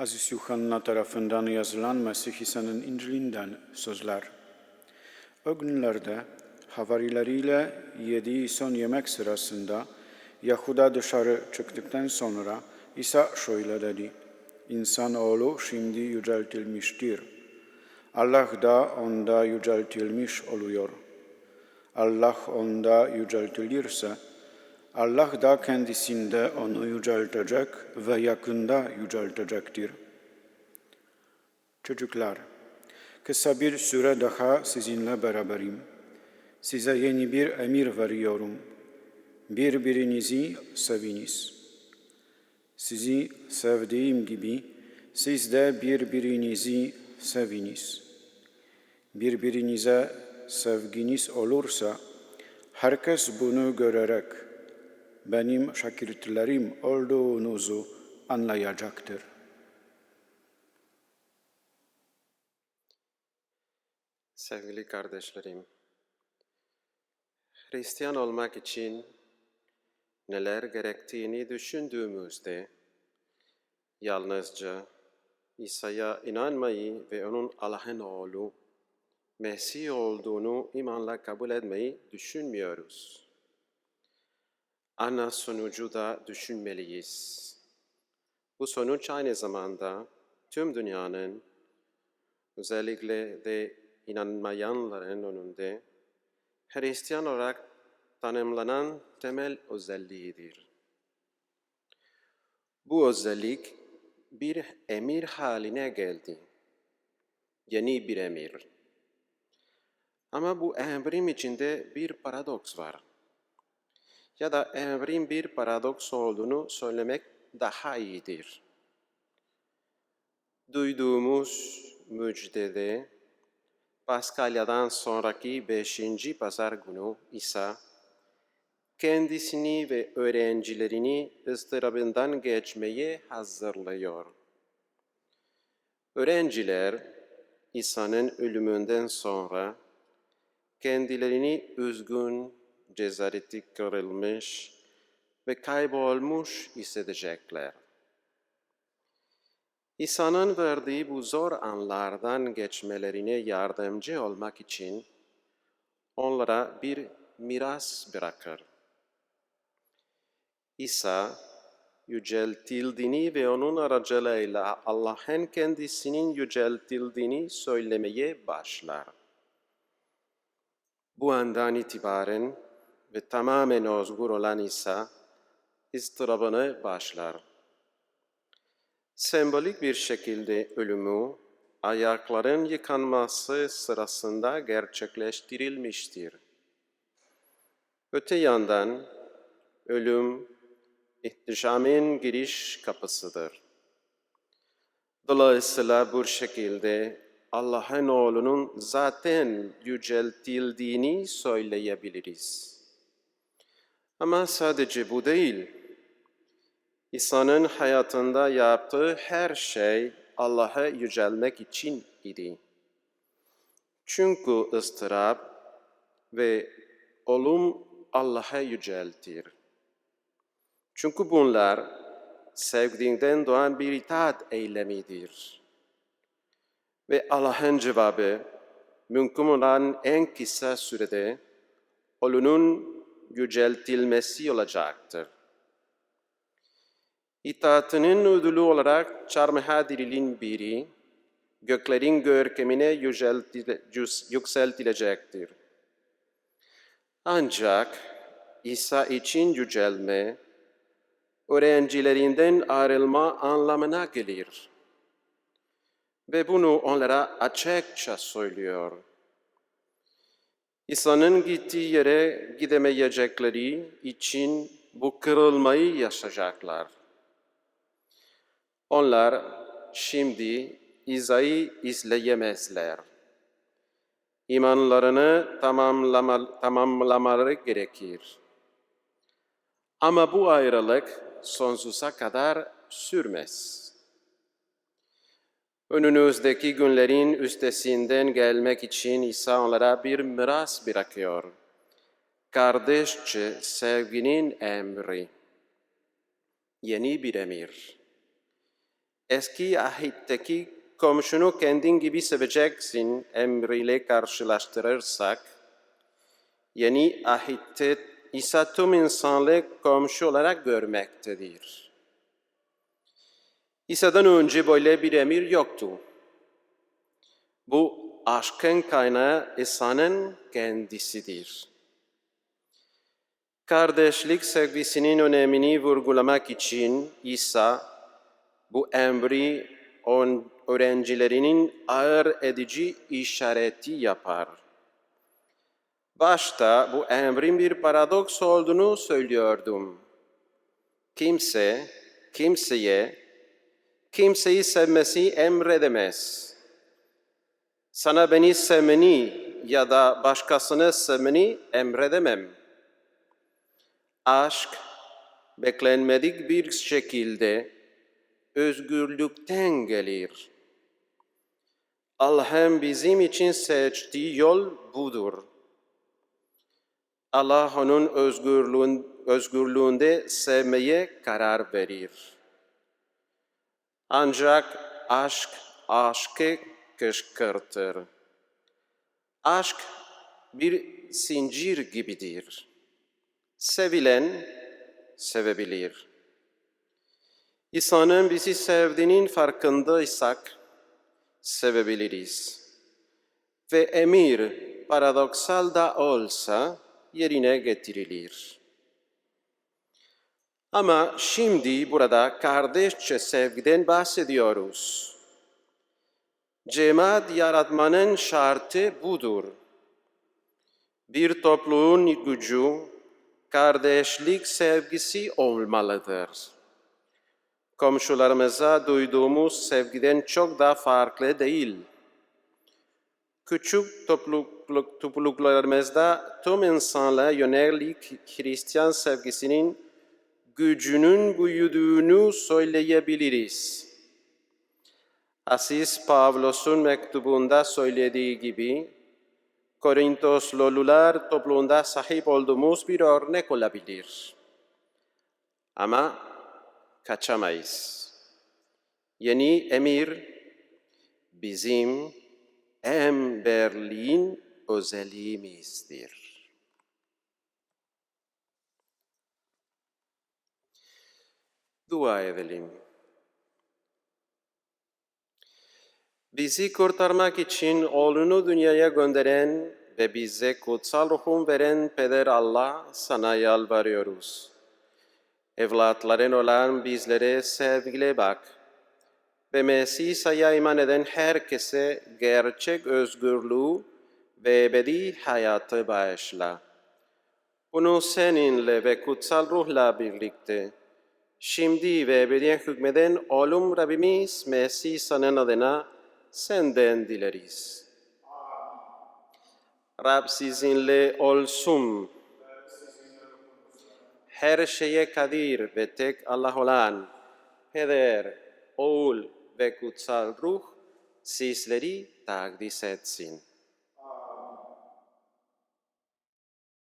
Aziz Yuhanna tarafından yazılan Mesih İsa'nın İncil'inden sözler. O günlerde havarileriyle yediği son yemek sırasında Yahuda dışarı çıktıktan sonra İsa şöyle dedi. İnsanoğlu şimdi yüceltilmiştir. Allah da onda yüceltilmiş oluyor. Allah onda yüceltilirse, Allah da kendisinde onu yüceltecek ve yakında yüceltecektir. Çocuklar, kısa bir süre daha sizinle beraberim. Size yeni bir emir veriyorum. Birbirinizi seviniz. Sizi sevdiğim gibi siz de birbirinizi seviniz. Birbirinize sevginiz olursa herkes bunu görerek benim şakirtlerim olduğunuzu anlayacaktır. Sevgili kardeşlerim, Hristiyan olmak için neler gerektiğini düşündüğümüzde yalnızca İsa'ya inanmayı ve onun Allah'ın oğlu, Mesih olduğunu imanla kabul etmeyi düşünmüyoruz. Ana sonucu da düşünmeliyiz. Bu sonuç aynı zamanda tüm dünyanın, özellikle de inanmayanların önünde Hristiyan olarak tanımlanan temel özelliğidir. Bu özellik bir emir haline geldi. Yeni bir emir. Ama bu emrin içinde bir paradoks var. Ya da emrin bir paradoks olduğunu söylemek daha iyidir. Duyduğumuz müjdede Paskalya'dan sonraki beşinci pazar günü İsa, kendisini ve öğrencilerini ıstırabından geçmeye hazırlıyor. Öğrenciler, İsa'nın ölümünden sonra kendilerini üzgün, cesareti kırılmış ve kaybolmuş hissedecekler. İsa'nın verdiği bu zor anlardan geçmelerine yardımcı olmak için onlara bir miras bırakır. İsa, yüceltildiğini ve onun aracılığıyla Allah'ın kendisinin yüceltildiğini söylemeye başlar. Bu andan itibaren ve tamamen özgür olan İsa, ıstırabını başlar. Sembolik bir şekilde ölümü, ayakların yıkanması sırasında gerçekleştirilmiştir. Öte yandan, ölüm, ihtişamın giriş kapısıdır. Dolayısıyla bu şekilde Allah'ın oğlunun zaten yüceltildiğini söyleyebiliriz. Ama sadece bu değil. İsa'nın hayatında yaptığı her şey Allah'a yücelmek için idi. Çünkü ıstırap ve ölüm Allah'a yüceltir. Çünkü bunlar sevdiğinden doğan bir itaat eylemidir. Ve Allah'ın cevabı mümkün olan en kısa sürede ölünün yüceltilmesi olacaktır. İtaatının ödülü olarak çarmıha dirilin biri, göklerin görkemine yükseltilecektir. Ancak İsa için yücelme, öğrencilerinden ayrılma anlamına gelir. Ve bunu onlara açıkça söylüyor. İsa'nın gittiği yere gidemeyecekleri için bu kırılmayı yaşayacaklar. Onlar şimdi İsa'yı izleyemezler. İmanlarını tamamlama, tamamlamaları gerekir. Ama bu ayrılık sonsuza kadar sürmez. Önünüzdeki günlerin üstesinden gelmek için İsa onlara bir miras bırakıyor. Kardeşçe sevginin emri. Yeni bir emir. eski ahitteki komşunu kendin gibi seveceksin emriyle karşılaştırırsak, yeni ahitte İsa tüm insanlığı komşu olarak görmektedir. İsa'dan önce böyle bir emir yoktu. Bu aşkın kaynağı İsa'nın kendisidir. Kardeşlik sevgisinin önemini vurgulamak için İsa bu emri on öğrencilerinin ağır edici işareti yapar. Başta bu emrin bir paradoks olduğunu söylüyordum. Kimse, kimseye, kimseyi sevmesi emredemez. Sana beni sevmeni ya da başkasını sevmeni emredemem. Aşk, beklenmedik bir şekilde özgürlükten gelir. Allah'ın bizim için seçtiği yol budur. Allah onun özgürlüğün, özgürlüğünde sevmeye karar verir. Ancak aşk aşkı kışkırtır. Aşk bir zincir gibidir. Sevilen sevebilir. İsa'nın bizi sevdiğinin farkındaysak sevebiliriz. Ve emir paradoksal da olsa yerine getirilir. Ama şimdi burada kardeşçe sevgiden bahsediyoruz. Cemaat yaratmanın şartı budur. Bir topluluğun gücü kardeşlik sevgisi olmalıdır. Komşularımıza duyduğumuz sevgiden çok da farklı değil. Küçük topluluk, topluluklarımızda tüm insanlığa yönelik Hristiyan sevgisinin gücünün büyüdüğünü söyleyebiliriz. Aziz Pavlos'un mektubunda söylediği gibi, Korintoslulular topluluğunda sahip olduğumuz bir örnek olabilir. Ama kaçamayız. Yeni emir bizim emberliğin özelliğimizdir. Dua edelim. Bizi kurtarmak için oğlunu dünyaya gönderen ve bize kutsal ruhun veren Peder Allah sana yalvarıyoruz. Evlatların olan bizlere sevgiyle bak ve Mesih İsa'ya iman eden herkese gerçek özgürlüğü ve ebedi hayatı bağışla. Bunu seninle ve kutsal ruhla birlikte şimdi ve ebediyen hükmeden oğlum Rabbimiz Mesih İsa'nın adına senden dileriz. Rab sizinle olsun. Her şeye kadir ve tek Allah olan Peder, Oğul ve Kutsal Ruh sizleri takdis etsin.